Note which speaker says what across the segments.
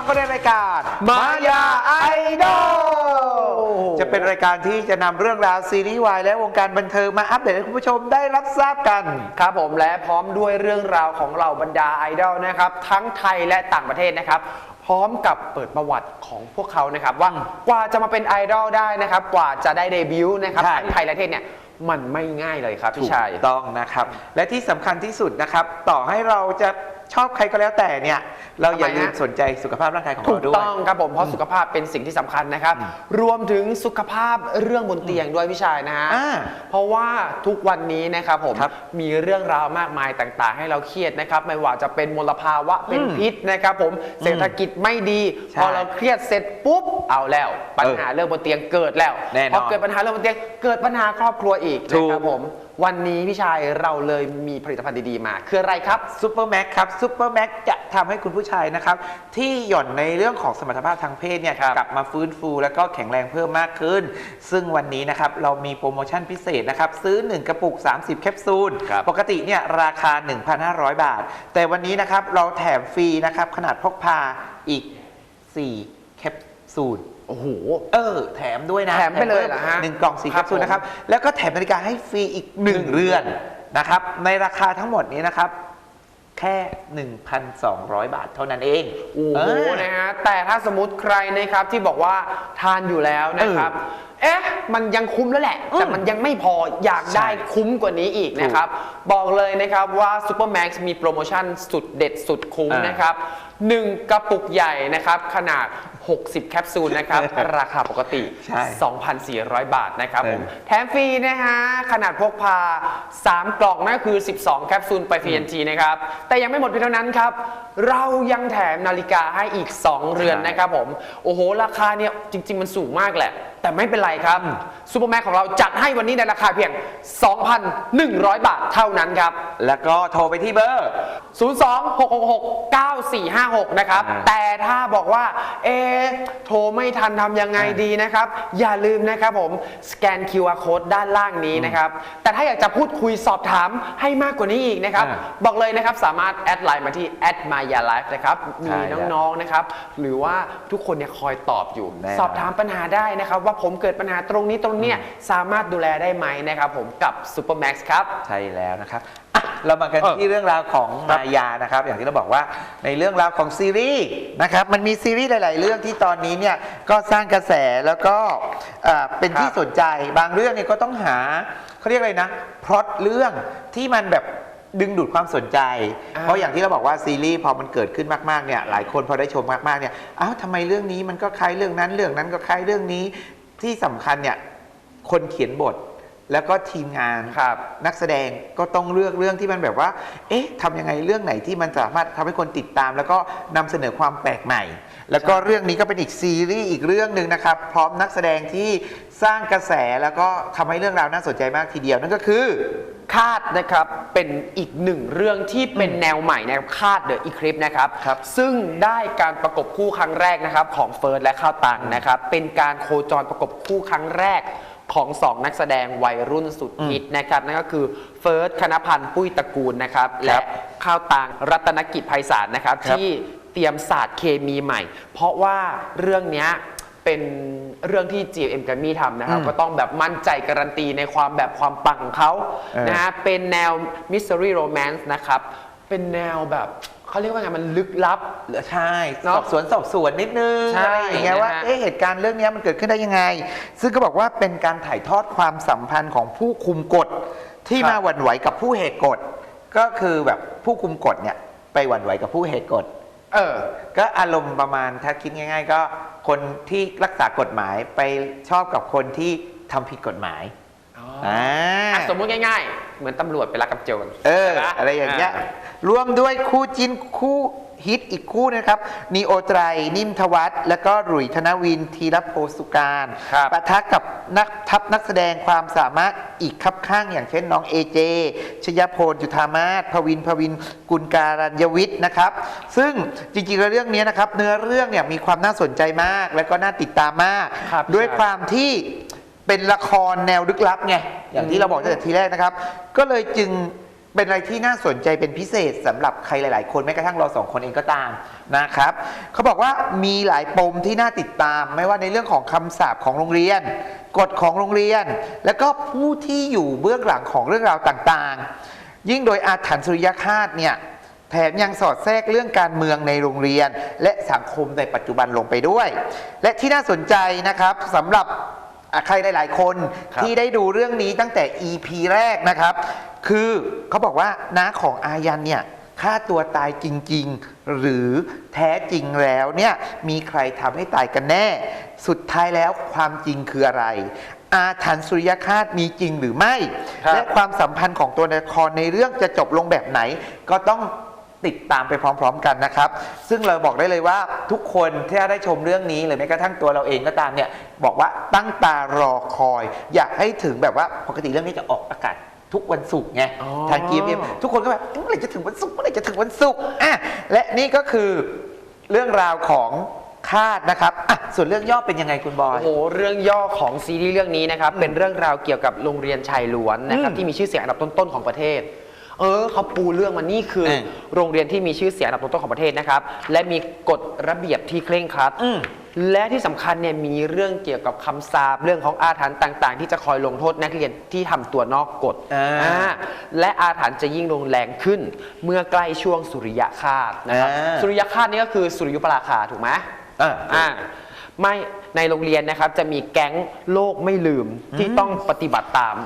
Speaker 1: สวัสดีครับพบกับเราในรายการ
Speaker 2: มายาไอดอล
Speaker 1: จะเป็นรายการที่จะนำเรื่องราวซีรีส์วายและวงการบันเทิงมาอัปเดตให้คุณผู้ชมได้รับทราบกัน
Speaker 2: ครับผมและพร้อมด้วยเรื่องราวของเราบรรดาไอดอลนะครับ ทั้งไทยและต่างประเทศนะครับ พร้อมกับเปิดประวัติของพวกเขานะครับ ว่ากว่าจะมาเป็นไอดอลได้นะครับ กว่าจะได้เดบิวต์นะครับ
Speaker 1: ใช่
Speaker 2: ทั้งไทยและเทศเนี่ยมันไม่ง่ายเลยครับพี่ชัย
Speaker 1: ต้องนะครับ และที่สำคัญที่สุดนะครับ ต่อให้เราจะ ชอบใครก็แล้วแต่เนี่ย เราอย่า
Speaker 2: ทำไม
Speaker 1: ลืม
Speaker 2: ฮะ
Speaker 1: สนใจสุขภาพร่างกายของ
Speaker 2: ถู
Speaker 1: เรา
Speaker 2: ก
Speaker 1: ด้วย
Speaker 2: ต้องครับผมเพราะสุขภาพเป็นสิ่งที่สำคัญนะครับ รวมถึงสุขภาพเรื่องบนเตียงด้วยพี่ชายนะฮะ
Speaker 1: อ่า
Speaker 2: เพราะว่าทุกวันนี้นะครับผม
Speaker 1: ครับ
Speaker 2: มีเรื่องราวมากมายต่างๆ ให้เราเครียดนะครับ ไม่ว่าจะเป็นมลภาวะเป็น
Speaker 1: อืม
Speaker 2: พิษนะครับ ผมเศรษฐกิจไม่ดี
Speaker 1: ใช่
Speaker 2: พอเราเครียดเสร็จปุ๊บเอาแล้ว ปัญหาเรื่องบนเตียงเกิดแล้ว
Speaker 1: แน่นอน
Speaker 2: พอเกิดปัญหาเรื่องบนเตียงเกิดปัญหาครอบครัวอีก
Speaker 1: ถู
Speaker 2: นะ
Speaker 1: ก
Speaker 2: ครับผม วันนี้พี่ชายเราเลยมีผลิตภัณฑ์ดีๆมา คืออะไรครับ
Speaker 1: ซูเปอร์แม็กครับซูเปอร์แม็กจะทำให้คุณผู้ชายนะครับ ที่หย่อนในเรื่องของสมรรถภาพทางเพศเนี่ย
Speaker 2: ครับ
Speaker 1: กลับมาฟื้นฟูแล้วก็แข็งแรงเพิ่มมากขึ้น ซึ่งวันนี้นะครับเรามีโปรโมชั่นพิเศษนะครับ ซื้อ 1 กระปุก 30 แคปซูล
Speaker 2: ครับ
Speaker 1: ปกติเนี่ยราคา 1,500 บาท แต่วันนี้นะครับเราแถมฟรีนะครับขนาดพกพาอีก 4 แคปซูล
Speaker 2: โอ้โห
Speaker 1: เออ แถมด้วยนะ
Speaker 2: แถมไปเลยเหรอฮะ
Speaker 1: หนึ่งกล่องสี
Speaker 2: ค
Speaker 1: แครับปซูล
Speaker 2: ผม
Speaker 1: นะครับ แล้วก็แถมนาฬิกาให้ฟรีอีก1เรือนนะครับ ในราคาทั้งหมดนี้นะครับ แค่ 1,200 บาทเท่านั้นเอง
Speaker 2: โอ้โห
Speaker 1: เออ
Speaker 2: นะฮะแต่ถ้าสมมติใครนะครับที่บอกว่าทานอยู่แล้วนะครับ เอ๊ะ มันยังคุ้มแล้วแหละ
Speaker 1: อืม
Speaker 2: แต่มันยังไม่พออยากได้
Speaker 1: ใช่
Speaker 2: คุ้มกว่านี้อีกนะครับ บอกเลยนะครับว่า Super Max มีโปรโมชั่นสุดเด็ดสุดคุ้ม
Speaker 1: อ่าน
Speaker 2: นะครับ หนึ่งกระปุกใหญ่นะครับ ขนาด 60 แคปซูลนะครับ ราคาปกติ
Speaker 1: ใช่
Speaker 2: 2,400 บาทนะครับผม
Speaker 1: เออ
Speaker 2: แถมฟรีนะฮะ ขนาดพกพา 3 กล่องนั่นก็คือ 12 แคปซูลไปฟรีทันทีนะครับ แต่ยังไม่หมดเพียงเท่านั้นครับ เรายังแถมนาฬิกาให้อีก 2 เรือนนะครับผม โอ้โห ราคาเนี่ยจริง ๆ มันสูงมากแหละ แต่ไม่เป็นไรครับซูเปอร์แม็กของเราจัดให้วันนี้ในราคาเพียง 2,100 บาทเท่านั้นครับ
Speaker 1: แล้วก็โทรไปที่เบอร์
Speaker 2: 026669456 นะครับ
Speaker 1: อ่า
Speaker 2: แต่ถ้าบอกว่า เอะโทรไม่ทันทำยังไงดีนะครับ อย่าลืมนะครับผม สแกน QR code ด้านล่างนี้นะครับ แต่ถ้าอยากจะพูดคุยสอบถามให้มากกว่านี้อีกนะครับ
Speaker 1: อ่า
Speaker 2: บอกเลยนะครับสามารถแอดไลน์มาที่ m a y a l i f e นะครับมี
Speaker 1: ใช่แล้ว
Speaker 2: น้องๆนะครับ หรือว่าทุกคนเนี่ยคอยตอบอยู่
Speaker 1: แน่นอน
Speaker 2: สอบถามปัญหาได้นะครับว่าผมเกิดปัญหาตรงนี้ตรงเนี้ยสามารถดูแลได้ไหมนะครับผมกับ Super Max ครับ
Speaker 1: ใช่แล้วนะครับอะเรามากัน
Speaker 2: เออ
Speaker 1: ที่เรื่องราวของ
Speaker 2: ครับ
Speaker 1: มายานะครับ อย่างที่เราบอกว่าในเรื่องราวของซีรีส์นะครับ มันมีซีรีส์หลาย ๆ เรื่องที่ตอนนี้เนี่ยก็สร้างกระแสแล้วก็เอ่อเป็นที่
Speaker 2: ครับ
Speaker 1: สนใจบางเรื่องเนี่ยก็ต้องหาเขาเรียกอะไรนะพล็อตเรื่องที่มันแบบดึงดูดความสนใจ
Speaker 2: อ่า
Speaker 1: เพราะอย่างที่เราบอกว่าซีรีส์พอมันเกิดขึ้นมาก ๆ เนี่ยหลายคนพอได้ชมมาก ๆ เนี่ยอ้าวทำไมเรื่องนี้มันก็คล้ายเรื่องนั้นเรื่องนั้นก็คล้ายเรื่องนี้ ที่สำคัญเนี่ยคนเขียนบทแล้วก็ทีมงาน
Speaker 2: ครับ
Speaker 1: นักแสดงก็ต้องเลือกเรื่องที่มันแบบว่า เอ๊ะทำยังไงเรื่องไหนที่มันสามารถทำให้คนติดตาม แล้วก็นำเสนอความแปลกใหม่ แล้วก็เรื่องนี้ก็เป็นอีกซีรีส์อีกเรื่องหนึ่งนะครับ พร้อมนักแสดงที่สร้างกระแสแล้วก็ทำให้เรื่องราวน่าสนใจมากทีเดียว นั่นก็คือ
Speaker 2: คาดนะครับเป็นอีกหนึ่งเรื่องที่เป็นแนวใหม่นะครับคาดเดอะอีคลิปนะครับ
Speaker 1: ครับ
Speaker 2: ซึ่งได้การประกบคู่ครั้งแรกนะครับ ของเฟิร์สและข้าวตังนะครับ เป็นการโคจรประกบคู่ครั้งแรกของสองนักแสดงวัยรุ่นสุดฮิตนะครับ นั่นก็คือเฟิร์สคณพันธ์ปุ้ยตระกูลนะครับ และข้าวตังรัตนกิจไพศาลนะครับ
Speaker 1: ครับ
Speaker 2: ที่ เตรียมศาสตร์เคมีใหม่ เพราะว่าเรื่องเนี้ยเป็นเรื่องที่ GM กับมี่ทำนะครับ
Speaker 1: อืม
Speaker 2: ก็ต้องแบบมั่นใจการันตีในความแบบความปังของเขา
Speaker 1: เออ
Speaker 2: นะฮะเป็นแนว mystery romance นะครับ เป็นแนวแบบเขาเรียกว่าไงมันลึกลับ
Speaker 1: ใช่
Speaker 2: เนอะ
Speaker 1: สอบสวนสอบสวนนิดนึง
Speaker 2: ใช่
Speaker 1: อะไรอย่างเงี้ยว่า
Speaker 2: นะฮะ
Speaker 1: เอ๊ะเหตุการณ์เรื่องเนี้ยมันเกิดขึ้นได้ยังไง ซึ่งก็บอกว่าเป็นการถ่ายทอดความสัมพันธ์ของผู้คุมกฎที่มาหวั่นไหวกับผู้เหตุกฎก็คือแบบผู้คุมกฎเนี่ยไปหวั่นไหวกับผู้เหตุกฎ
Speaker 2: เออ
Speaker 1: ก็อารมณ์ประมาณถ้าคิดง่าย ๆ ก็คนที่รักษากฎหมายไปชอบกับคนที่ทำผิดกฎหมายอ่า
Speaker 2: อะสมมติง่ายๆ เหมือนตำรวจไปรักกับโจร
Speaker 1: เออ
Speaker 2: ใช่ป
Speaker 1: อะไรอย่างเงี้ยรวมด้วยคู่จิ้นคู่ ฮิตอีกคู่นะครับนีโอไตรนิ่มทวัฒน์แล้วก็หลุยธนวินทีรโพสุการ
Speaker 2: ครับ
Speaker 1: ปะทะกับนักทัพนักแสดงความสามารถอีกคับข้างอย่างเช่นน้องเอเจชยพลจุธามาศพวินพวินกุลการัญยวิทย์นะครับ ซึ่งจริงๆแล้วเรื่องนี้นะครับ เนื้อเรื่องเนี่ยมีความน่าสนใจมาก และก็น่าติดตามมาก
Speaker 2: ครับ
Speaker 1: ด้วย
Speaker 2: ใช่
Speaker 1: ความที่เป็นละครแนวลึกลับไงอย่างที่เราบอกตั้งแต่ทีแรกนะครับ ก็เลยจึง เป็นอะไรที่น่าสนใจเป็นพิเศษสำหรับใครหลาย ๆ คนแม้กระทั่งเราสองคนเองก็ตามนะครับเขาบอกว่ามีหลายปมที่น่าติดตาม ไม่ว่าในเรื่องของคำสาปของโรงเรียน กฎของโรงเรียน แล้วก็ผู้ที่อยู่เบื้องหลังของเรื่องราวต่างๆ ยิ่งโดยอาถรรพ์สุริยคาตเนี่ยแถมยังสอดแทรกเรื่องการเมืองในโรงเรียน และสังคมในปัจจุบันลงไปด้วย และที่น่าสนใจนะครับสำหรับใครหลาย ๆ คน
Speaker 2: ค
Speaker 1: ที่ได้ดูเรื่องนี้ตั้งแต่ EP แรกนะครับ คือเขาบอกว่าน้าของอายันเนี่ยฆ่าตัวตายจริง ๆ หรือแท้จริงแล้วเนี่ยมีใครทำให้ตายกันแน่ สุดท้ายแล้วความจริงคืออะไร อาถรรพ์สุริยคาตมีจริงหรือไม่
Speaker 2: ครับ
Speaker 1: และความสัมพันธ์ของตัวละครในเรื่องจะจบลงแบบไหน ก็ต้องติดตามไปพร้อม ๆ กันนะครับ ซึ่งเราบอกได้เลยว่าทุกคนที่ได้ชมเรื่องนี้หรือแม้กระทั่งตัวเราเองก็ตามเนี่ยบอกว่าตั้งตารอคอย อยากให้ถึงแบบว่าปกติเรื่องนี้จะออกอากาศ ทุกวันศุกร์ไง
Speaker 2: อ๋อ
Speaker 1: ทางกีเอ็มทุกคนก็แบบเมื่อไหร่จะถึงวันศุกร์เมื่อไหร่จะถึงวันศุกร์อะและนี่ก็คือเรื่องราวของคาดนะครับอะส่วนเรื่องย่อเป็นยังไงคุณบอย
Speaker 2: โอ้โหเรื่องย่อของซีรีส์เรื่องนี้นะครับ เป็นเรื่องราวเกี่ยวกับโรงเรียนชายล้วนนะครับ
Speaker 1: อืม
Speaker 2: ที่มีชื่อเสียงอันดับต้นๆของประเทศ เออเขาปูเรื่องมานี่คือ
Speaker 1: เออ
Speaker 2: โรงเรียนที่มีชื่อเสียงอันดับต้นๆของประเทศนะครับ และมีกฎระเบียบที่เคร่งครัด
Speaker 1: อืม
Speaker 2: และที่สำคัญเนี่ยมีเรื่องเกี่ยวกับคำสาปเรื่องของอาถรรพ์ต่าง ๆ ที่จะคอยลงโทษนักเรียนที่ทำตัวนอกกฎ
Speaker 1: อ่า
Speaker 2: อ่าและอาถรรพ์จะยิ่งรุนแรงขึ้น เมื่อใกล้ช่วงสุริยคาตนะครับ
Speaker 1: อ่า
Speaker 2: สุริยคาตนี่ก็คือสุริยุปราคาถูกไหม
Speaker 1: อะ
Speaker 2: อ่า ไม่ในโรงเรียนนะครับจะมีแก๊งโลกไม่ลืมที่ต้องปฏิบัติตาม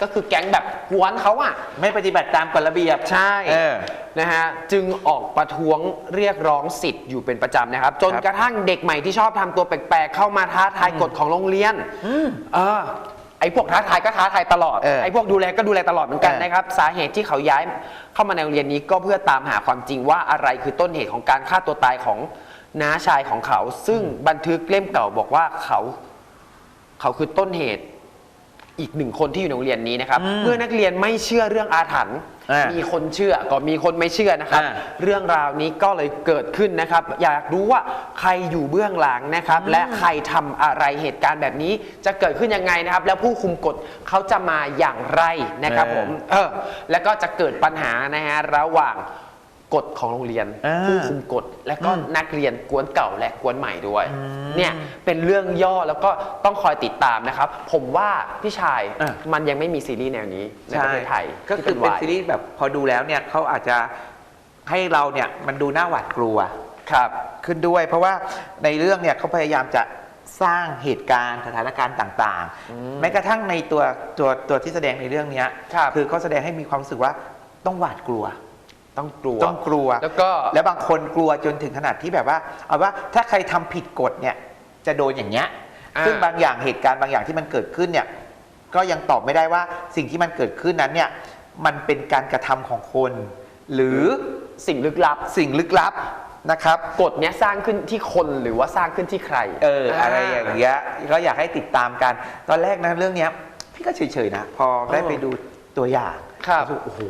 Speaker 2: ก็คือแก๊งแบบกวนเขาอะ
Speaker 1: ไม่ปฏิบัติตามกฎระเบียบ
Speaker 2: ใช่
Speaker 1: เออ
Speaker 2: นะฮะจึงออกประท้วงเรียกร้องสิทธิ์อยู่เป็นประจำนะครับ จน
Speaker 1: ครับ
Speaker 2: กระทั่งเด็กใหม่ที่ชอบทำตัวแปลกๆเข้ามาท้าทายกฎของโรงเรียนเออไอ้พวกท้าทายก็ท้าทายตลอด
Speaker 1: เออ
Speaker 2: ไอ้พวกดูแลก็ดูแลตลอดเหมือนกัน
Speaker 1: เออ
Speaker 2: นะครับ สาเหตุที่เขาย้ายเข้ามาในโรงเรียนนี้ก็เพื่อตามหาความจริงว่าอะไรคือต้นเหตุของการฆ่าตัวตายของ น้าชายของเขา ซึ่งบันทึกเล่มเก่าบอกว่าเขา เขาคือต้นเหตุ อีกหนึ่งคนที่อยู่ในโรงเรียนนี้นะครับ
Speaker 1: อืม
Speaker 2: เมื่อนักเรียนไม่เชื่อเรื่องอาถรรพ์
Speaker 1: อ่ามี
Speaker 2: มีคนเชื่อก็มีคนไม่เชื่อนะครับ
Speaker 1: อ่า
Speaker 2: เรื่องราวนี้ก็เลยเกิดขึ้นนะครับ อยากรู้ว่าใครอยู่เบื้องหลังนะครับ และใครทำอะไรเหตุการณ์แบบนี้ จะเกิดขึ้นยังไงนะครับ แล้วผู้คุมกฎเขาจะมาอย่างไรนะครับ
Speaker 1: เออ
Speaker 2: ผม เออแล้วก็จะเกิดปัญหานะฮะระหว่าง กฎของโรงเรียน
Speaker 1: อ่า
Speaker 2: ผู้คุมกฎและก็
Speaker 1: อืม
Speaker 2: นักเรียนกวนเก่าและกวนใหม่ด้วย
Speaker 1: อืม
Speaker 2: เนี่ยเป็นเรื่องย่อแล้วก็ต้องคอยติดตามนะครับ ผมว่าพี่ชาย
Speaker 1: อะ
Speaker 2: มันยังไม่มีซีรีส์แนวนี้ในประเทศไทย
Speaker 1: ก็
Speaker 2: ที่
Speaker 1: คือเป็น
Speaker 2: วาย
Speaker 1: ซีรีส์แบบพอดูแล้วเนี่ยเขาอาจจะให้เราเนี่ยมันดูน่าหวาดกลัว
Speaker 2: ครับ
Speaker 1: ขึ้นด้วย เพราะว่าในเรื่องเนี่ยเขาพยายามจะสร้างเหตุการณ์สถานการณ์ต่าง
Speaker 2: อืม
Speaker 1: ๆ แม้กระทั่งในตัวตัวตัวที่แสดงในเรื่องเนี้ย
Speaker 2: ครับ
Speaker 1: อเขาแสดงให้มีความรู้สึกว่าต้องหวาดกลัว
Speaker 2: ต้องกลัว
Speaker 1: ต้องกลัว
Speaker 2: แล้วก็
Speaker 1: แล้วบางคนกลัวจนถึงขนาดที่แบบว่า เอาว่าถ้าใครทำผิดกฎเนี่ยจะโดนอย่างเงี้ย
Speaker 2: อ่า
Speaker 1: ซึ่งบางอย่างเหตุการณ์บางอย่างที่มันเกิดขึ้นเนี่ย ก็ยังตอบไม่ได้ว่าสิ่งที่มันเกิดขึ้นนั้นเนี่ย มันเป็นการกระทำของคน หรือ
Speaker 2: สิ่งลึกลับ
Speaker 1: สิ่งลึกลับนะครับ
Speaker 2: กฎเนี้ยสร้างขึ้นที่คนหรือว่าสร้างขึ้นที่ใคร
Speaker 1: เอออะไรอย่างเงี้ยก็อยากให้ติดตามกัน ตอนแรกนะเรื่องเนี้ย พี่ก็เฉยๆนะ พอได้ไปดูตัวอย่าง
Speaker 2: ครับ
Speaker 1: รู้สึกโอ้โห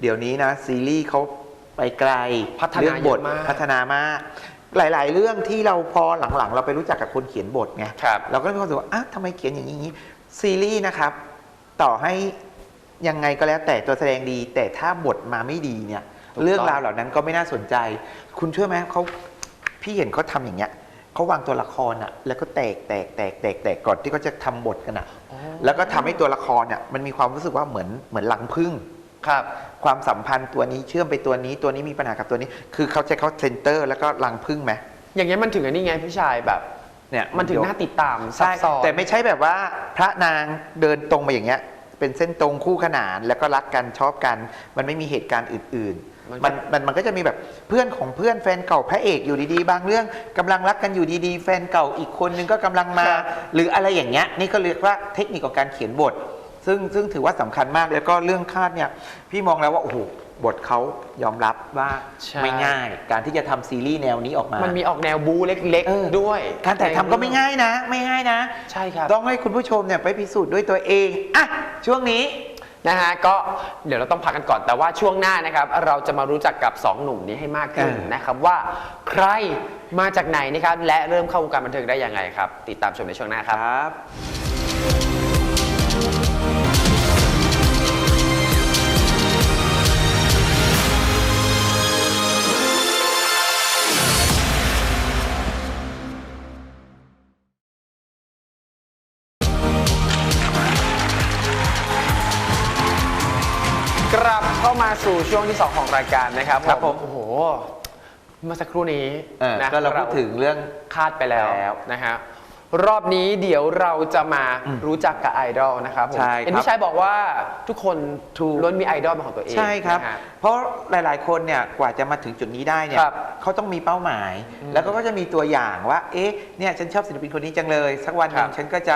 Speaker 1: เดี๋ยวนี้นะซีรีส์เขาไปไกล
Speaker 2: พัฒนา
Speaker 1: เรื่องบท
Speaker 2: เยอะมาก
Speaker 1: พัฒนามาก หลาย ๆ เรื่องที่เราพอหลัง ๆ เราไปรู้จักกับคนเขียนบทไง
Speaker 2: ครับ
Speaker 1: เราก็มีความรู้สึกว่าอะทำไมเขียนอย่างนี้อย่างนี้ ซีรีส์นะครับ ต่อให้ยังไงก็แล้วแต่ตัวแสดงดี แต่ถ้าบทมาไม่ดีเนี่ย
Speaker 2: ถูกต้อง
Speaker 1: เรื่องราวเหล่านั้นก็ไม่น่าสนใจ คุณเชื่อไหมเขาพี่เห็นเขาทำอย่างเงี้ยเขาวางตัวละครอะแล้วก็แตกแตกแตกแตกแตกก่อนที่เขาจะทำบทกันอะแล้วก็ทำให้ตัวละครเนี่ยมันมีความรู้สึกว่าเหมือนเหมือนหลังพึ่ง
Speaker 2: ครับ
Speaker 1: ความสัมพันธ์ตัวนี้เชื่อมไปตัวนี้ตัวนี้มีปัญหากับตัวนี้ คือเขาใช้เขาเซนเตอร์แล้วก็รังพึ่งไหม
Speaker 2: อย่างเงี้ยมันถึงอันนี้ไงพี่ชายแบบ
Speaker 1: เนี่ย
Speaker 2: มันถึงน่าติดตามซั
Speaker 1: ใช่
Speaker 2: บซ้อน
Speaker 1: แต่ไม่ใช่แบบว่าพระนางเดินตรงมาอย่างเงี้ย เป็นเส้นตรงคู่ขนานแล้วก็รักกันชอบกัน มันไม่มีเหตุการณ์อื่น ๆ มันมันมันก็จะมีแบบเพื่อนของเพื่อนแฟนเก่าพระเอกอยู่ดีๆ บางเรื่องกำลังรักกันอยู่ดีๆ แฟนเก่าอีกคนนึงก็กำลังมา หรืออะไรอย่างเงี้ยนี่ก็เรียกว่าเทคนิคของการเขียนบท ซึ่งซึ่งถือว่าสำคัญมากแล้วก็เรื่องคาดเนี่ยพี่มองแล้วว่าโอ้โหบทเขายอมรับว่า
Speaker 2: ใช่
Speaker 1: ไม่ง่าย การที่จะทำซีรีส์แนวนี้ออกมา
Speaker 2: มันมีออกแนวบูเล็ก
Speaker 1: เออ
Speaker 2: ๆด้วย
Speaker 1: การถ่ายทำก็ไม่ง่ายนะ ไม่ง่ายนะ
Speaker 2: ใช่ครับ
Speaker 1: ต้องให้คุณผู้ชมเนี่ยไปพิสูจน์ด้วยตัวเองอะช่วงนี้
Speaker 2: นะฮะก็เดี๋ยวเราต้องพักกันก่อนแต่ว่าช่วงหน้านะครับเราจะมารู้จักกับ 2 หนุ่มนี้ให้มากขึ้น
Speaker 1: เออ
Speaker 2: นะครับว่าใครมาจากไหนนะครับและเริ่มเข้าวงการบันเทิงได้ยังไงครับ ติดตามชมในช่วงหน้า
Speaker 1: ครับ
Speaker 2: สู่ช่วงที่ 2 ของรายการนะครับ
Speaker 1: ครับผม
Speaker 2: โอ้โห เมื่อสักครู่นี้
Speaker 1: เออ
Speaker 2: นะ
Speaker 1: ก็เราพูดถึงเรื่อง
Speaker 2: คาดไปแล้ว
Speaker 1: แล้ว
Speaker 2: นะฮะ รอบนี้เดี๋ยวเราจะมารู้จักกับไอดอลนะครับผม
Speaker 1: ใช่ครับ
Speaker 2: เห็นพี่ชายบอกว่าทุกคน
Speaker 1: ถูก
Speaker 2: ล้วนมีไอดอลเป็นของตัวเอง
Speaker 1: ใช่ครับ
Speaker 2: นะฮะ
Speaker 1: เพราะหลายๆ คนเนี่ยกว่าจะมาถึงจุดนี้ได้เนี่ย
Speaker 2: ครับ
Speaker 1: เขาต้องมีเป้าหมาย แล้วก็จะมีตัวอย่างว่า เอ๊ะเนี่ยฉันชอบศิลปินคนนี้จังเลย สักวันหนึ่
Speaker 2: ครั
Speaker 1: ง
Speaker 2: บ
Speaker 1: ฉันก็จะ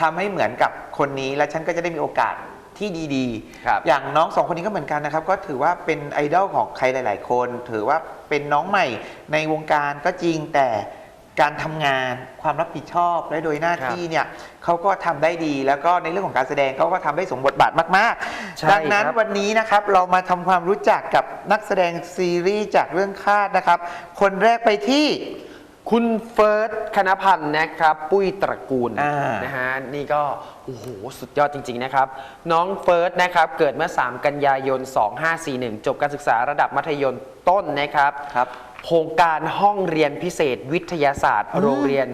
Speaker 1: ทำให้เหมือนกับคนนี้ และฉันก็จะได้มีโอกาส ที่ดี
Speaker 2: ครับ
Speaker 1: อย่างน้องสองคนนี้ก็เหมือนกันนะครับ ก็ถือว่าเป็นไอดอลของใครหลาย ๆ คน ถือว่าเป็นน้องใหม่ในวงการก็จริงแต่การทำงานความรับผิดชอบและโดยหน้า
Speaker 2: ครับ
Speaker 1: ที่เนี่ยเขาก็ทำได้ดี แล้วก็ในเรื่องของการแสดงเขาก็ทำได้สมบทบาทมาก
Speaker 2: ใช่
Speaker 1: ๆดังนั้น
Speaker 2: ครับ
Speaker 1: วันนี้นะครับเรามาทำความรู้จักกับนักแสดงซีรีส์จากเรื่องคาดนะครับ คนแรกไปที่
Speaker 2: คุณเฟิร์สคณพันธ์นะครับ ปุ้ยตระกูล
Speaker 1: อ่าน
Speaker 2: นะฮะนี่ก็โอ้โหสุดยอดจริง ๆ นะครับ น้องเฟิร์สนะครับ เกิดเมื่อ 3 กันยายน 2541 จบการศึกษาระดับมัธยมต้นนะครับ
Speaker 1: ครับ
Speaker 2: โครงการห้องเรียนพิเศษวิทยาศาสตร์ โรงเรียน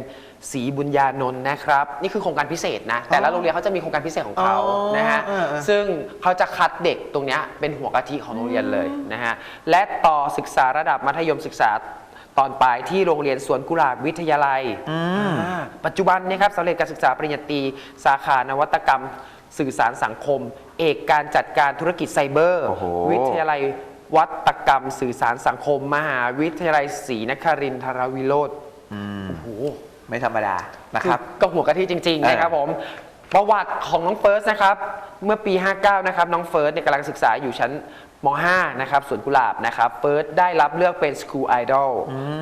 Speaker 2: ศรีบุญญานนท์นะครับ นี่คือโครงการพิเศษนะ แต่ละโรงเรียนเขาจะมีโครงการพิเศษของเขา
Speaker 1: อ๋อ
Speaker 2: นะฮะ
Speaker 1: เออเออ
Speaker 2: ซึ่งเขาจะคัดเด็กตรงเนี้ยเป็นหัวกะทิของโรงเรียนเลยนะฮะและต่อศึกษาระดับมัธยมศึกษา ตอนปลายที่โรงเรียนสวนกุหลาบวิทยาลัย
Speaker 1: อืม
Speaker 2: อ่าปัจจุบันเนะครับสำเร็จการศึกษาปริญญาตรีสาขานวัตกรรม สื่อสารสังคม เอกการจัดการธุรกิจไซเบอร์
Speaker 1: โอ้โห
Speaker 2: วิทยาลัยวัตกรรม สื่อสารสังคม มหาวิทยาลัยศรีนครินทรวิโรธ
Speaker 1: อืม
Speaker 2: โอ้โห
Speaker 1: ไม่ธรรมดานะครับ
Speaker 2: อก็หัวกะทิจริง ๆ นะครับผม ประวัติของน้องเฟิร์สนะครับ เมื่อปี 59 นะครับ น้องเฟิร์สเนี่ยกำลังศึกษาอยู่ชั้น ม .5 นะครับสวนกุหลาบนะครับเฟิร์สได้รับเลือกเป็นสคูลไอดอล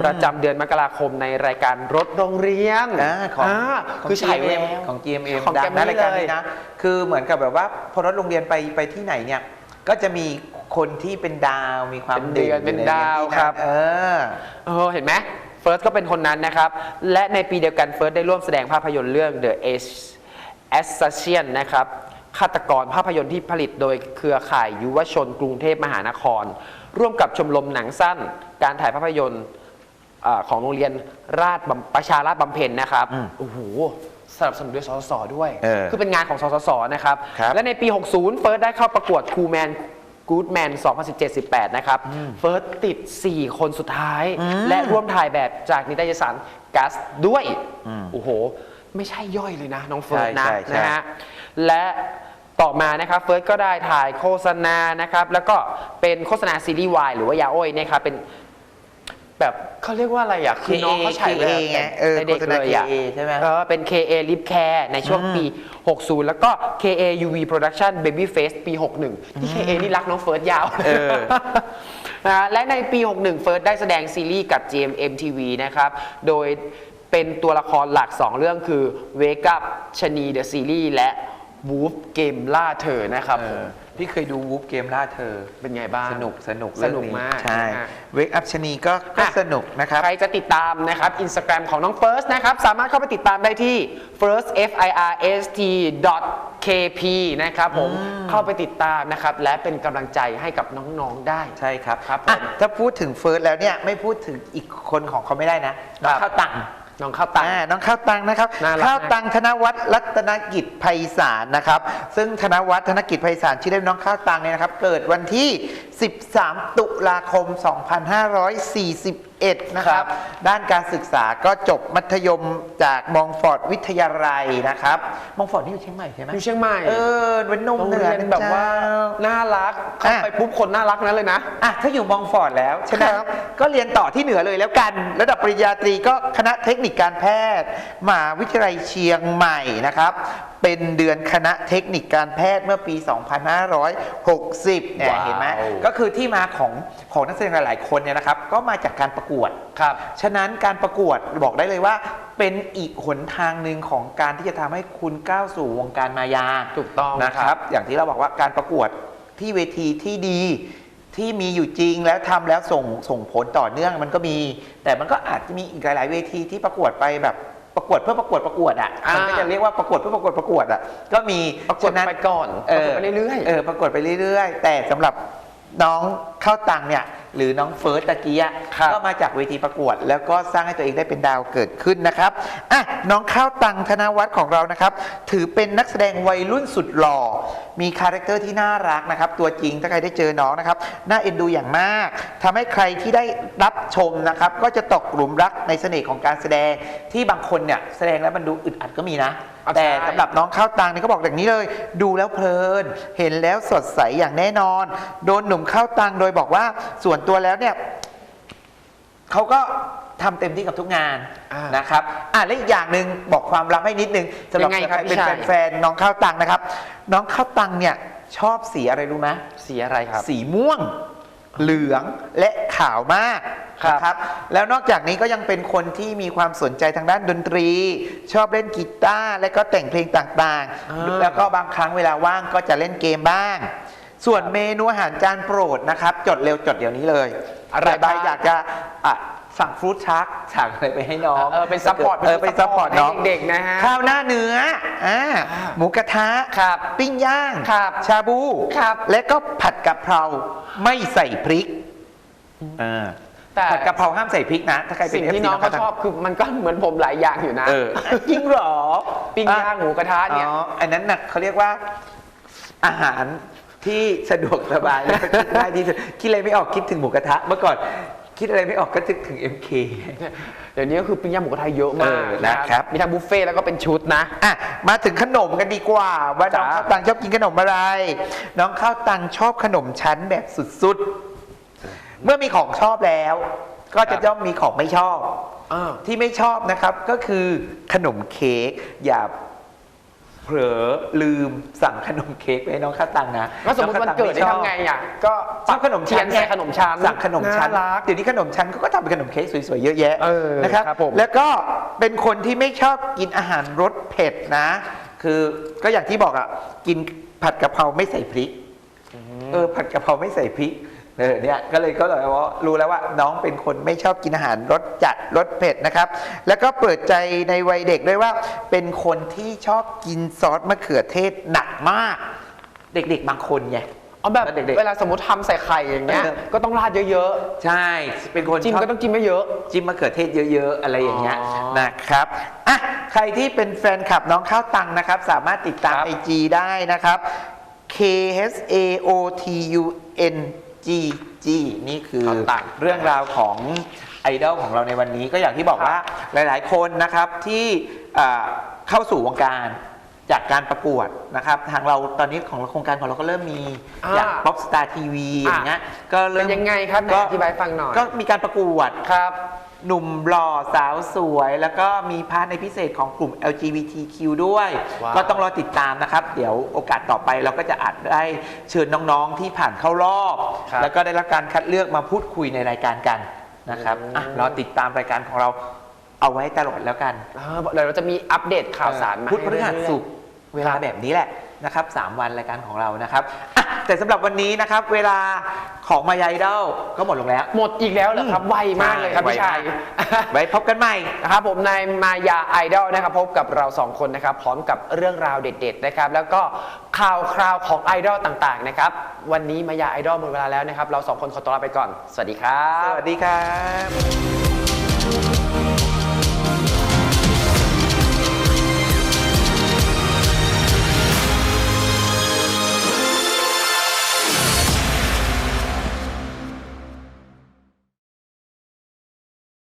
Speaker 2: ประจำเดือนมกราคมในรายการรถโรงเรียน
Speaker 1: อ่าของาของ
Speaker 2: คือฉายไว้แล้ว
Speaker 1: ของ GMM
Speaker 2: ของ
Speaker 1: ดังนะ
Speaker 2: Grammy
Speaker 1: รายการ
Speaker 2: เลย
Speaker 1: นี้นะ คือเหมือนกับแบบว่าพอรถโรงเรียนไปไปที่ไหนเนี่ย ก็จะมีคนที่เป็นดาวมีความ
Speaker 2: เป็นเดือน
Speaker 1: ด่
Speaker 2: เป็น
Speaker 1: ยู่ใดา
Speaker 2: ว
Speaker 1: ที่
Speaker 2: ครับ
Speaker 1: เออ
Speaker 2: เออเห็นไหมเฟิร์สก็เป็นคนนั้นนะครับ และในปีเดียวกันเฟิร์สได้ร่วมแสดงภาพยนตร์เรื่อง The Assassin นะครับ ฆาตกรภาพยนตร์ที่ผลิตโดยเครือข่ายยุวชนกรุงเทพมหานคร ร่วมกับชมรมหนังสั้น การถ่ายภาพยนตร์อาของโรงเรียนราชบำประชาราชบำเพ็ญนะครับ
Speaker 1: อืม
Speaker 2: โอ้โหสนับสนุนด้วยสสด้วย
Speaker 1: เออ
Speaker 2: คือเป็นงานของสสสนะครับ
Speaker 1: ครับ
Speaker 2: และในปี 60 เฟิร์สได้เข้าประกวดคูแมนกูดแมน2017-18 นะครับ เฟิร์สติด 4 คนสุดท้าย และร่วมถ่ายแบบจากนิตยสารกัสด้วย
Speaker 1: อืม
Speaker 2: โอ้โห ไม่ใช่ย่อยเลยนะ น้องเฟิร์ส
Speaker 1: ใช่
Speaker 2: นะ
Speaker 1: ใช่ใช่
Speaker 2: นะฮะ และ ต่อมานะครับเฟิร์สก็ได้ถ่ายโฆษณานะครับแล้วก็เป็นโฆษณาซีรีส์วายหรือว่ายาโอ้ยนะครับเป็นแบบเขาเรียกว่าอะไรอะ คือน้องเขาฉายไว้
Speaker 1: KA ไงเออ
Speaker 2: แต่เด็ก
Speaker 1: โฆษณา
Speaker 2: เลยอะ
Speaker 1: KA ใช่ไหม
Speaker 2: เออเป็น KA Lip Care ในช่วงปี 60 แล้วก็ KA UV Production Baby Face ปี 61 ที่ KA นี่รักน้องเฟิร์สยาว
Speaker 1: เออ
Speaker 2: นะฮะและในปี 61 เฟิร์สได้แสดงซีรีส์กับ GMM TV นะครับ โดยเป็นตัวละครหลัก 2 เรื่องคือ Wake Up ชนี The Series และ Wolf เกมล่าเธอนะครับผม
Speaker 1: พี่เคยดูวูฟเกมล่าเธอ
Speaker 2: เป็นไงบ้าง
Speaker 1: สนุกสนุก
Speaker 2: สนุก
Speaker 1: เรื่อง
Speaker 2: มาก
Speaker 1: ใช่
Speaker 2: นะฮะ
Speaker 1: เวกอัพชนีก็ก็
Speaker 2: อะ
Speaker 1: สนุกนะครับ
Speaker 2: ใครจะติดตามนะครับอินสตาแกรมของน้องเฟิร์สนะครับ สามารถเข้าไปติดตามได้ที่ first f i r s t k p นะครับผมเข้าไปติดตามนะครับ และเป็นกำลังใจให้กับน้องๆได้
Speaker 1: ใช่ครับ
Speaker 2: ครับผม
Speaker 1: อะถ้าพูดถึงเฟิร์สแล้วเนี่ยไม่พูดถึงอีกคนของเขาไม่ได้นะน้อง
Speaker 2: ครับ
Speaker 1: ข้าวตัง
Speaker 2: น้องข้าวตัง
Speaker 1: อ่าน้องข้าวตังนะครับ
Speaker 2: น่ารัก
Speaker 1: ข้าวตังธนวัฒน์รัตนกิจไพศาลนะครับ ซึ่งธนวัฒน์ธนกิจไพศาลชื่อเล่นน้องข้าวตังเนี่ยนะครับ เกิดวันที่ 13 ตุลาคม 2541นะครับ ด้านการศึกษาก็จบมัธยมจากมองฟอร์ดวิทยาลัยนะครับ มองฟอร์ดนี่อยู่เชียงใหม่ใช่ไหม
Speaker 2: อยู่เชียงใหม่
Speaker 1: เออเป็นนม
Speaker 2: โรง
Speaker 1: เหนื
Speaker 2: เรี
Speaker 1: อย
Speaker 2: น
Speaker 1: นะ
Speaker 2: แบบว่า
Speaker 1: เจ้า
Speaker 2: น่ารักเข้า
Speaker 1: อะ
Speaker 2: ไปปุ๊บคนน่ารักนั้นเลยนะ
Speaker 1: อะถ้าอยู่มองฟอร์ดแล้วฉะนั้นก็เรียนต่อที่เหนือเลยแล้วกัน ระดับปริญญาตรีก็คณะเทคนิคการแพทย์มหาวิทยาลัยเชียงใหม่นะครับ เป็นเดือนคณะเทคนิคการแพทย์เมื่อปี 2560เนี่ย
Speaker 2: ว้าว
Speaker 1: เห็นไหมก็คือที่มาของของนักแสดงหลาย ๆ คนเนี่ยนะครับ ก็มาจากการประกวด
Speaker 2: ครับ
Speaker 1: ฉะนั้นการประกวดบอกได้เลยว่า เป็นอีกหนทางหนึ่งของการที่จะทำให้คุณก้าวสู่วงการมายา
Speaker 2: ถูกต้อง
Speaker 1: นะครับอย่างที่เราบอกว่าการประกวดที่เวทีที่ดีที่มีอยู่จริงแล้วทำแล้วส่งส่งผลต่อเนื่องมันก็มี แต่มันก็อาจจะมีอีกหลาย ๆ เวทีที่ประกวดไปแบบ ประกวดเพื่อประกวดประกวดอะ
Speaker 2: อ่ามั
Speaker 1: มันก็จะเรียกว่าประกวดเพื่อประกวดประกวดอะก็มี
Speaker 2: ประกวด
Speaker 1: ฉนั้น
Speaker 2: ไปก่อนประกวดไปเรื่อยๆ
Speaker 1: เออประกวดไปเรื่อย ๆ แต่สำหรับ น้องเข้าตังเนี่ยหรือน้องเฟิร์สตะกี้อะ
Speaker 2: ครับ
Speaker 1: ก็มาจากเวทีประกวด แล้วก็สร้างให้ตัวเองได้เป็นดาวเกิดขึ้นนะครับอะน้องข้าวตังธนวัฒน์ของเรานะครับ ถือเป็นนักแสดงวัยรุ่นสุดหล่อ มีคาแรคเตอร์ที่น่ารักนะครับ ตัวจริงถ้าใครได้เจอน้องนะครับน่าเอ็นดูอย่างมากทำให้ใครที่ได้รับชมนะครับ ก็จะตกหลุมรักในเสน่ห์ของการแสดงที่บางคนเนี่ยแสดงแล้วมันดูอึดอัดก็มีนะ
Speaker 2: อะ
Speaker 1: แต่
Speaker 2: ใช่
Speaker 1: สำหรับน้องข้าวตังเนี่ยเขาบอกอย่างนี้เลย ดูแล้วเพลิน เห็นแล้วสดใสอย่างแน่นอน โดนหนุ่มข้าวตังโดยบอกว่าส่วนตัวแล้วเนี่ยเขาก็ทำเต็มที่กับทุกงาน
Speaker 2: อ่าน
Speaker 1: นะครับอะและอีกอย่างหนึ่งบอกความลับให้นิดนึงสำหรับ
Speaker 2: ยังไงครับ
Speaker 1: เป็น
Speaker 2: พี่ชัย
Speaker 1: แฟนๆน้องข้าวตังนะครับ น้องข้าวตังเนี่ยชอบสีอะไรรู้ไหม
Speaker 2: สีอะไรครับ
Speaker 1: สีม่วง เหลืองและขาวมาก
Speaker 2: ครับ
Speaker 1: นะครับแล้วนอกจากนี้ก็ยังเป็นคนที่มีความสนใจทางด้านดนตรี ชอบเล่นกีตาร์และก็แต่งเพลงต่าง
Speaker 2: อ่า
Speaker 1: ๆแล้วก็บางครั้งเวลาว่างก็จะเล่นเกมบ้าง ส่วนเมนูอาหารจานโปรดนะครับ จดเร็วจดเดี๋ยวนี้เลย
Speaker 2: อะไรบ้าง
Speaker 1: ใคอยากจะอะ สั่งฟรุตชักสั่งอะไรไปให้น้อง
Speaker 2: เออเป็น support
Speaker 1: เออเป็นซัพพอร์ต
Speaker 2: ให้
Speaker 1: น้อง
Speaker 2: เด็กๆนะฮะ
Speaker 1: ข้าวหน้าเนื้ออ่า
Speaker 2: อ่า
Speaker 1: หมูกระทะ
Speaker 2: ครับ
Speaker 1: ปิ้งย่าง
Speaker 2: ครับ
Speaker 1: ชาบู
Speaker 2: ครับ
Speaker 1: และก็ผัดกะเพราไม่ใส่พริกอ่า
Speaker 2: แต่
Speaker 1: ผัดกะเพราห้ามใส่พริกนะ ถ้าใครเป็น
Speaker 2: สิ่งที่
Speaker 1: FC
Speaker 2: น้องเขาะชอบคือมันก็เหมือนผมหลายอย่างอยู่นะ
Speaker 1: เออจริงเหรอ
Speaker 2: ปิ้งย่างหมูกระทะเนี่ย
Speaker 1: อ๋ออันนั้นน่ะเขาเรียกว่าอาหารที่สะดวกสบายและก็คิดได้ที่สุดคิดอะไรไม่ออกคิดถึงหมูกระทะเมื่อก่อน คิดอะไรไม่ออกก็นึกถึง MK
Speaker 2: เดี๋ยวนี้ก็คือปิ้งย่างหมูกระทะเยอะมาก
Speaker 1: เออนะครับ
Speaker 2: มีทั้งบุฟเฟ่ต์แล้วก็เป็นชุดนะ
Speaker 1: อะมาถึงขนมกันดีกว่า ว่าน้อง
Speaker 2: จ้า
Speaker 1: ข้าวตังชอบกินขนมอะไร น้องข้าวตังชอบขนมชั้นแบบสุดๆ เมื่อมีของชอบแล้ว ก็จะย่อมมีของไม่ชอบ
Speaker 2: อ้าว
Speaker 1: ที่ไม่ชอบนะครับก็คือขนมเค้กอย่า เผลอลืมสั่งขนมเค้กไปให้น้องข้าวตังนะ
Speaker 2: แล้วสมมติวันเกิด
Speaker 1: อง
Speaker 2: นี่
Speaker 1: ข้าวตั
Speaker 2: ทำไงอะ ก็
Speaker 1: ชอบขนมชั้น
Speaker 2: เทียใส่ขนมชั้น
Speaker 1: สั่งขนมชั้น
Speaker 2: น่ารัก
Speaker 1: เดี๋ยวนี้ขนมชั้นเขาก็ทำเป็นขนมเค้กสวยๆเยอะแยะ
Speaker 2: เออ
Speaker 1: นะครับ
Speaker 2: ครับผม
Speaker 1: แล้วก็เป็นคนที่ไม่ชอบกินอาหารรสเผ็ดนะ คือก็อย่างที่บอกอะกินผัดกะเพราไม่ใส่พริกเออผัดกะเพราไม่ใส่พริก เออเนี่ยก็เลยก็เลยว่ารู้แล้วว่าน้องเป็นคนไม่ชอบกินอาหารรสจัดรสเผ็ดนะครับ แล้วก็เปิดใจในวัยเด็กด้วยว่า เป็นคนที่ชอบกินซอสมะเขือเทศหนักมาก เด็กๆบางคนไง
Speaker 2: เอาแบบ
Speaker 1: เด็กๆ
Speaker 2: เวลาสมมติทำใส่ไข่อย่างเงี้ย
Speaker 1: เออ
Speaker 2: ก็ต้องราดเยอะ
Speaker 1: ใช่ เป็นคน
Speaker 2: ๆจิ้ม
Speaker 1: ชอบ
Speaker 2: ก็ต้องจิ้มไม่เยอะ
Speaker 1: จิ้มมะเขือเทศเยอะๆ อะไรอย่างเงี้ย
Speaker 2: อ๋อ
Speaker 1: นะครับอะใครที่เป็นแฟนคลับน้องข้าวตังนะครับ สามารถติดตาม
Speaker 2: ครับ
Speaker 1: IG ได้นะครับ K H A O T U N G G นี่คือ
Speaker 2: ข้าวตัง
Speaker 1: เรื่องราวของไอดอลของเราในวันนี้ก็อย่างที่บอกว่าหลาย ๆ คนนะครับที่อ่าเข้าสู่วงการจากการประกวดนะครับ ทางเราตอนนี้ของโครงการของเราก็เริ่มมี
Speaker 2: อ่า
Speaker 1: อย่าง Pop Star TV อย่างเงี้ยก็
Speaker 2: เป็
Speaker 1: เริ่ม
Speaker 2: นยังไงครับไหน
Speaker 1: ก็
Speaker 2: อธิบายฟังหน่อย
Speaker 1: ก็มีการประกวด
Speaker 2: ครับ
Speaker 1: หนุ่มหล่อสาวสวย แล้วก็มีพาร์ทในพิเศษของกลุ่ม LGBTQ ด้วย
Speaker 2: ว้าว
Speaker 1: ก็ต้องรอติดตามนะครับ เดี๋ยวโอกาสต่อไปเราก็จะอาจได้เชิญน้องๆที่ผ่านเข้ารอบ
Speaker 2: ครับ
Speaker 1: แล้วก็ได้รับการคัดเลือกมาพูดคุยในรายการกันนะครับ
Speaker 2: อืม
Speaker 1: อะรอติดตามรายการของเราเอาไว้ตลอดแล้วกัน
Speaker 2: อ่าเดี๋ยวเราจะมีอัปเดตข่าวสารมา
Speaker 1: พุธพ
Speaker 2: ให้
Speaker 1: ฤหัส
Speaker 2: เรื่อยๆ
Speaker 1: ศุกร์เวลาแบบนี้แหละ นะครับสามวันรายการของเรานะครับอะแต่สำหรับวันนี้นะครับ เวลาของมายาไอดอลก็หมดลงแล้ว
Speaker 2: หมดอีกแล้วเหรอครับ ไวมากเลยครับพี่ชัย
Speaker 1: ไว้พบกันใหม่
Speaker 2: นะครับผมในมายาไอดอลนะครับพบกับเราสองคนนะครับพร้อมกับเรื่องราวเด็ด ๆ นะครับ แล้วก็ข่าวคราวของไอดอลต่างๆนะครับวันนี้มายาไอดอลหมดเวลาแล้วนะครับเราสองคนขอตัวลาไปก่อน สวัสดีครั
Speaker 1: ส
Speaker 2: บ
Speaker 1: วัสดีครับ